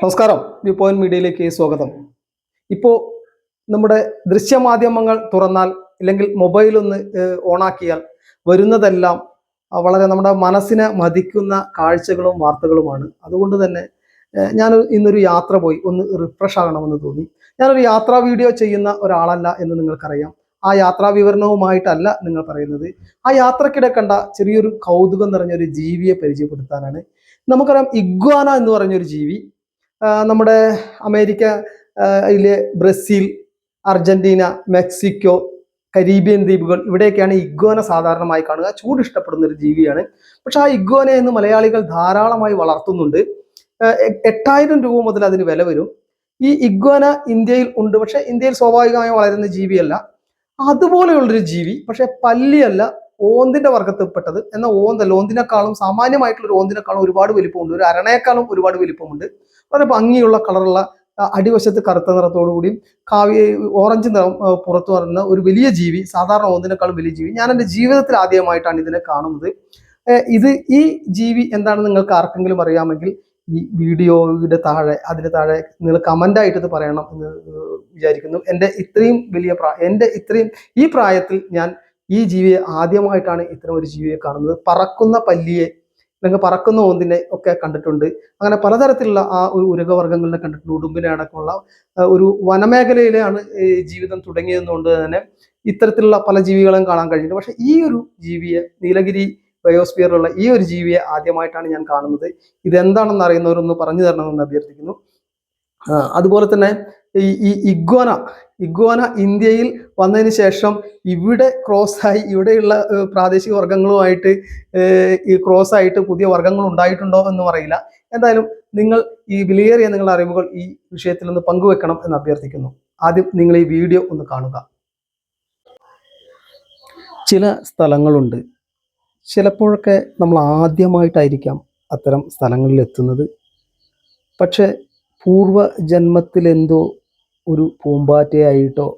നമസ്കാരം. View point മീഡിയയിലേക്ക് സ്വാഗതം. ഇപ്പോൾ നമ്മുടെ ദൃശ്യമാധ്യമങ്ങൾ തുറന്നാൽ അല്ലെങ്കിൽ മൊബൈൽ ഒന്ന് ഓണാക്കിയാൽ വരുന്നതെല്ലാം വളരെ നമ്മുടെ മനസ്സിനെ മതിക്കുന്ന കാഴ്ചകളും വാർത്തകളുമാണ്. അതുകൊണ്ട് തന്നെ ഞാൻ ഇന്നൊരു യാത്ര പോയി. ഒന്ന് റിഫ്രഷ് ആകണമെന്ന് തോന്നി. ഞാനൊരു യാത്രാ വീഡിയോ ചെയ്യുന്ന ഒരാളല്ല എന്ന് നിങ്ങൾക്കറിയാം. ആ യാത്രാ വിവരണവുമായിട്ടല്ല നിങ്ങൾ പറയുന്നത്. ആ യാത്രക്കിടെ കണ്ട ചെറിയൊരു കൗതുകം നിറഞ്ഞ ഒരു ജീവിയെ പരിചയപ്പെടുത്താനാണ് നമുക്കറിയാം ഇഗ്വാന എന്ന് പറഞ്ഞൊരു ജീവി നമ്മുടെ അമേരിക്ക ഇതിലെ ബ്രസീൽ അർജന്റീന മെക്സിക്കോ കരീബിയൻ ദ്വീപുകൾ ഇവിടെയൊക്കെയാണ് ഇഗ്വാന സാധാരണമായി കാണുക. ചൂട് ഇഷ്ടപ്പെടുന്ന ഒരു ജീവിയാണ്. പക്ഷെ ആ ഇഗ്വാന എന്ന് മലയാളികൾ ധാരാളമായി വളർത്തുന്നുണ്ട്. എട്ടായിരം രൂപ മുതൽ അതിന് വില വരും. ഈ ഇഗ്വാന ഇന്ത്യയിൽ ഉണ്ട്. പക്ഷെ ഇന്ത്യയിൽ സ്വാഭാവികമായി വളരുന്ന ജീവിയല്ല. അതുപോലെയുള്ളൊരു ജീവി പക്ഷെ പല്ലിയല്ല. ഓന്തിന്റെ വർഗത്തിൽപ്പെട്ടത് എന്നാൽ ഓന്തല്ല ഓന്തിനേക്കാളും സാമാന്യമായിട്ടുള്ള ഒരു ഓന്തിനേക്കാളും ഒരുപാട് വലിപ്പമുണ്ട്. ഒരു അരണേക്കാളും ഒരുപാട് വലിപ്പമുണ്ട്. വളരെ ഭംഗിയുള്ള കളറുള്ള അടിവശത്ത് കറുത്ത നിറത്തോടു കൂടിയും കാവ്യ ഓറഞ്ച് നിറം പുറത്തു വരുന്ന ഒരു വലിയ ജീവി സാധാരണ ഓന്തിനേക്കാളും വലിയ ജീവി ഞാൻ എന്റെ ജീവിതത്തിൽ ആദ്യമായിട്ടാണ് ഇതിനെ കാണുന്നത്. ഇത് ഈ ജീവി എന്താണെന്ന് നിങ്ങൾക്ക് ആർക്കെങ്കിലും അറിയാമെങ്കിൽ ഈ വീഡിയോയുടെ താഴെ അതിന് താഴെ നിങ്ങൾ കമന്റ് ആയിട്ട് ഇത് പറയണം എന്ന് വിചാരിക്കുന്നു. എന്റെ ഇത്രയും വലിയ പ്രായ എന്റെ ഇത്രയും ഈ പ്രായത്തിൽ ഞാൻ ഈ ജീവിയെ ആദ്യമായിട്ടാണ് ഇത്തരം ഒരു ജീവിയെ കാണുന്നത്. പറക്കുന്ന പല്ലിയെ അല്ലെങ്കിൽ പറക്കുന്ന ഓന്തിനെ ഒക്കെ കണ്ടിട്ടുണ്ട്. അങ്ങനെ പലതരത്തിലുള്ള ആ ഒരു ഉരകവർഗങ്ങളിനെ കണ്ടിട്ടുണ്ട്. ഉടുമ്പിനെ അടക്കമുള്ള ഒരു വനമേഖലയിലാണ് ജീവിതം തുടങ്ങിയതെന്നുകൊണ്ട് തന്നെ ഇത്തരത്തിലുള്ള പല ജീവികളും കാണാൻ കഴിഞ്ഞിട്ടുണ്ട്. പക്ഷേ ഈ ഒരു ജീവിയെ നീലഗിരി ബയോസ്ഫിയറിലുള്ള ഈ ഒരു ജീവിയെ ആദ്യമായിട്ടാണ് ഞാൻ കാണുന്നത്. ഇതെന്താണെന്ന് അറിയുന്നവരൊന്ന് പറഞ്ഞു തരണമെന്ന് അഭ്യർത്ഥിക്കുന്നു. അതുപോലെ തന്നെ ഈ ഇഗ്വാന ഇഗ്വാന ഇന്ത്യയിൽ വന്നതിന് ശേഷം ഇവിടെ ക്രോസ് ആയി ഇവിടെയുള്ള പ്രാദേശിക വർഗങ്ങളുമായിട്ട് ഈ ക്രോസ് ആയിട്ട് പുതിയ വർഗങ്ങൾ ഉണ്ടായിട്ടുണ്ടോ എന്ന് പറയില്ല. എന്തായാലും നിങ്ങൾ ഈ വിലയേറിയ നിങ്ങളുടെ അറിവുകൾ ഈ വിഷയത്തിൽ ഒന്ന് പങ്കുവെക്കണം എന്ന് അഭ്യർത്ഥിക്കുന്നു. ആദ്യം നിങ്ങൾ ഈ വീഡിയോ ഒന്ന് കാണുക. ചില സ്ഥലങ്ങളുണ്ട്. ചിലപ്പോഴൊക്കെ നമ്മൾ ആദ്യമായിട്ടായിരിക്കാം അത്തരം സ്ഥലങ്ങളിൽ എത്തുന്നത്. പക്ഷെ പൂർവജന്മത്തിലെന്തോ ഒരു പൂമ്പാറ്റയായിട്ടോ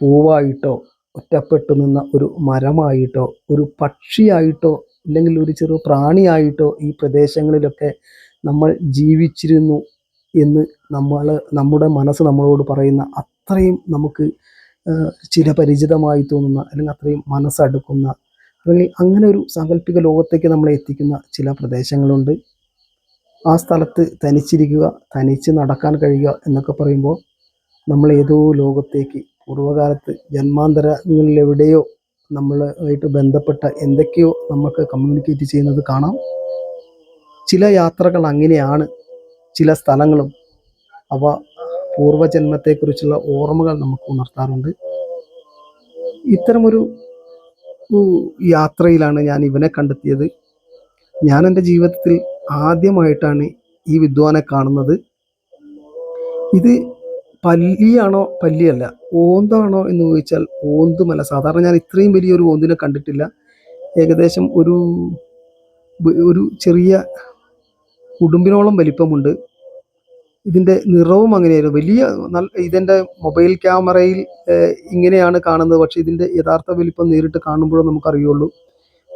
പൂവായിട്ടോ ഒറ്റപ്പെട്ടു നിന്ന ഒരു മരമായിട്ടോ ഒരു പക്ഷിയായിട്ടോ അല്ലെങ്കിൽ ഒരു ചെറു പ്രാണിയായിട്ടോ ഈ പ്രദേശങ്ങളിലൊക്കെ നമ്മൾ ജീവിച്ചിരുന്നു എന്ന് നമ്മൾ നമ്മുടെ മനസ്സ് നമ്മളോട് പറയുന്ന അത്രയും നമുക്ക് ചിരപരിചിതമായി തോന്നുന്ന അല്ലെങ്കിൽ അത്രയും മനസ്സടുക്കുന്ന അല്ലെങ്കിൽ അങ്ങനെ ഒരു സാങ്കല്പിക ലോകത്തേക്ക് നമ്മളെ എത്തിക്കുന്ന ചില പ്രദേശങ്ങളുണ്ട്. ആ സ്ഥലത്ത് തനിച്ചിരിക്കുക തനിച്ച് നടക്കാൻ കഴിയുക എന്നൊക്കെ പറയുമ്പോൾ നമ്മൾ ഏതോ ലോകത്തേക്ക് പൂർവകാലത്ത് ജന്മാന്തരങ്ങളിൽ എവിടെയോ നമ്മളുമായിട്ട് ബന്ധപ്പെട്ട എന്തൊക്കെയോ നമുക്ക് കമ്മ്യൂണിക്കേറ്റ് ചെയ്യുന്നത് കാണാം. ചില യാത്രകൾ അങ്ങനെയാണ്. ചില സ്ഥലങ്ങളും അവ പൂർവജന്മത്തെക്കുറിച്ചുള്ള ഓർമ്മകൾ നമുക്ക് ഉണർത്താറുണ്ട്. ഇത്തരമൊരു യാത്രയിലാണ് ഞാൻ ഇവനെ കണ്ടെത്തിയത്. ഞാൻ എന്റെ ജീവിതത്തിൽ ആദ്യമായിട്ടാണ് ഈ വിദ്വാനെ കാണുന്നത്. ഇത് പല്ലിയാണോ? പല്ലിയല്ല. ഓന്താണോ എന്ന് ചോദിച്ചാൽ ഓന്തുമല്ല സാധാരണ ഞാൻ ഇത്രയും വലിയൊരു ഓന്തിനെ കണ്ടിട്ടില്ല. ഏകദേശം ഒരു ഒരു ചെറിയ ഉടുമ്പിനോളം വലിപ്പമുണ്ട്. ഇതിന്റെ നിറവും അങ്ങനെയായിരുന്നു. വലിയ നല്ല ഇതിന്റെ മൊബൈൽ ക്യാമറയിൽ ഇങ്ങനെയാണ് കാണുന്നത്. പക്ഷേ ഇതിന്റെ യഥാർത്ഥ വലിപ്പം നേരിട്ട് കാണുമ്പോഴേ നമുക്കറിയുള്ളൂ.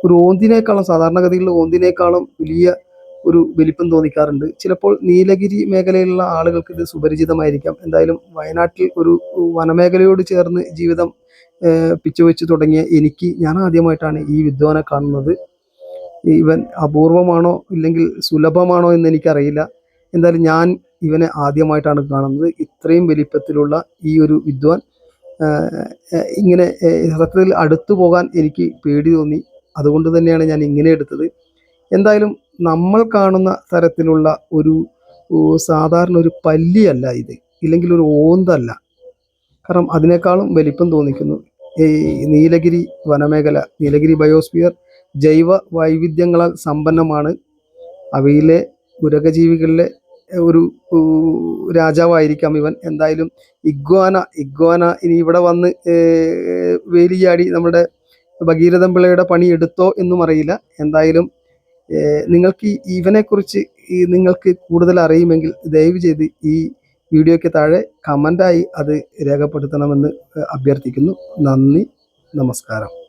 ഒരു ഓന്തിനേക്കാളും സാധാരണഗതിയിലുള്ള ഓന്തിനേക്കാളും വലിയ ഒരു വലിപ്പം തോന്നിക്കാറുണ്ട്. ചിലപ്പോൾ നീലഗിരി മേഖലയിലുള്ള ആളുകൾക്ക് ഇത് സുപരിചിതമായിരിക്കാം. എന്തായാലും വയനാട്ടിൽ ഒരു വനമേഖലയോട് ചേർന്ന് ജീവിതം പിച്ചുവെച്ച് തുടങ്ങിയ എനിക്ക് ഞാൻ ആദ്യമായിട്ടാണ് ഈ വിദ്വാനെ കാണുന്നത്. ഇവൻ അപൂർവമാണോ ഇല്ലെങ്കിൽ സുലഭമാണോ എന്ന് എനിക്കറിയില്ല. എന്തായാലും ഞാൻ ഇവനെ ആദ്യമായിട്ടാണ് കാണുന്നത്. ഇത്രയും വലിപ്പത്തിലുള്ള ഈ ഒരു വിദ്വാൻ ഇങ്ങനെ സത്യത്തിൽ അടുത്തു പോകാൻ എനിക്ക് പേടി തോന്നി. അതുകൊണ്ട് തന്നെയാണ് ഞാൻ ഇങ്ങനെ എടുത്തത്. എന്തായാലും നമ്മൾ കാണുന്ന തരത്തിലുള്ള ഒരു സാധാരണ ഒരു പല്ലിയല്ല ഇത്. ഇല്ലെങ്കിൽ ഒരു ഓന്തല്ല. കാരണം അതിനേക്കാളും വലിപ്പം തോന്നിക്കുന്നു. ഈ നീലഗിരി വനമേഖല നീലഗിരി ബയോസ്ഫിയർ ജൈവ വൈവിധ്യങ്ങളാൽ സമ്പന്നമാണ്. അവയിലെ ഉരകജീവികളിലെ ഒരു രാജാവായിരിക്കാം ഇവൻ. എന്തായാലും ഇഗ്വാന ഇഗ്വാന ഇനി ഇവിടെ വന്ന് വേലിയാടി നമ്മുടെ ഭഗീരഥൻ പിള്ളയുടെ പണി എന്നും അറിയില്ല. എന്തായാലും നിങ്ങൾക്ക് ഈ ഇവനെക്കുറിച്ച് ഈ നിങ്ങൾക്ക് കൂടുതൽ അറിയുമെങ്കിൽ ദയവ് ചെയ്ത് ഈ വീഡിയോയ്ക്ക് താഴെ കമന്റായി അത് രേഖപ്പെടുത്തണമെന്ന് അഭ്യർത്ഥിക്കുന്നു. നന്ദി. നമസ്കാരം.